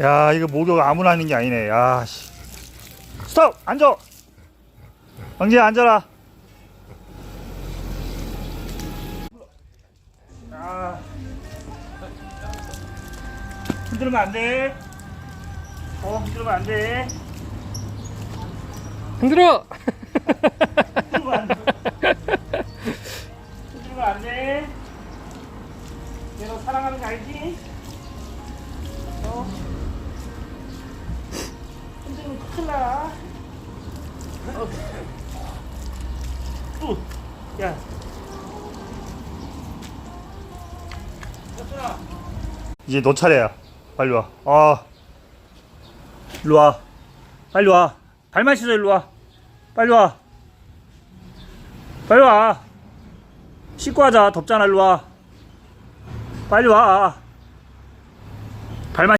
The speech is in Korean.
야 이거 목욕 아무나 하는 게 아니네 야 씨. 스톱 앉아 왕지야 앉아라 아. 흔들면 안돼 어 흔들면 안돼 흔들어! 흔들면 안돼 흔들면 안돼 내가 사랑하는 거 알지? 나 어. 또, 야. 이제 너 차례야. 빨리 와. 아. 일로 와. 빨리 와. 발만 씻어 일로 와. 빨리 와. 빨리 와. 씻고 하자. 덥잖아. 일로 와. 빨리 와.